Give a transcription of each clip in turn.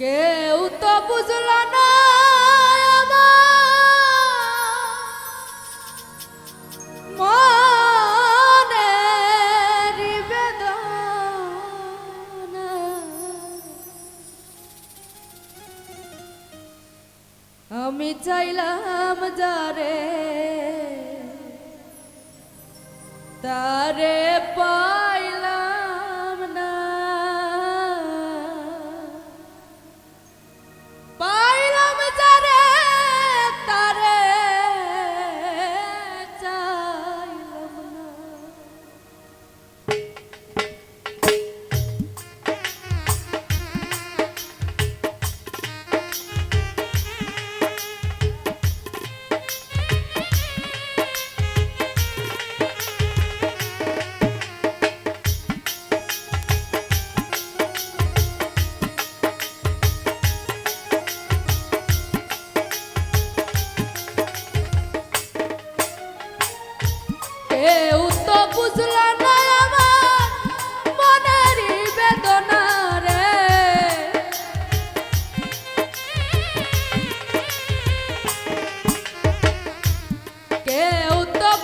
কেউ তো বুঝল না আমি চাইলাম যারে তারে পা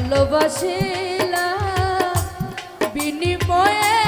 ভালোবাসিলা বিনিময়ে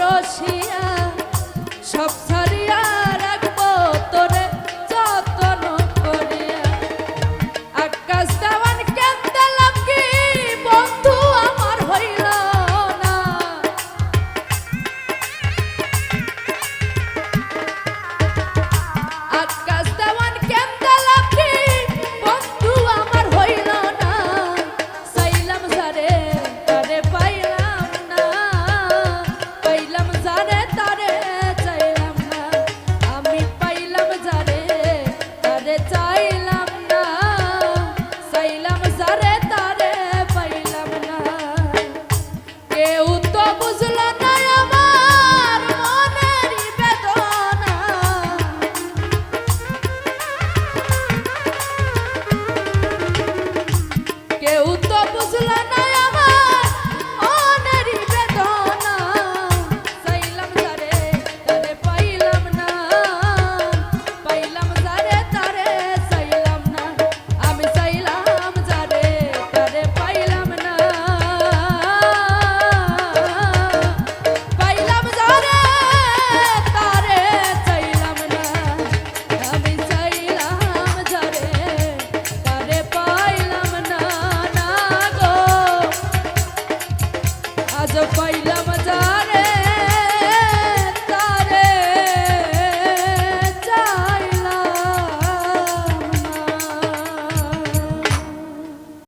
রসিয়া